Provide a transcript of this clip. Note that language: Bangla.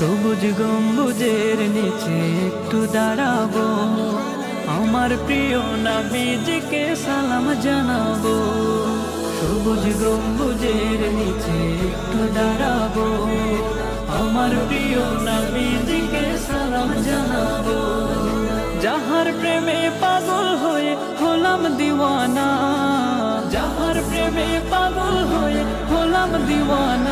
সবুজ গম্বুজের নিচে একটু দাঁড়াবো। আমার প্রিয় নবীজিকে সালাম জানাব। সবুজ গম্বুজের নিচে একটু দাঁড়াবো। আমার প্রিয় নবীজিকে সালাম জানাব। যাহার প্রেমে পাগল হয়ে হলাম দিওয়ানা। যাহার প্রেমে পাগল হয়ে হলাম দিওয়ানা।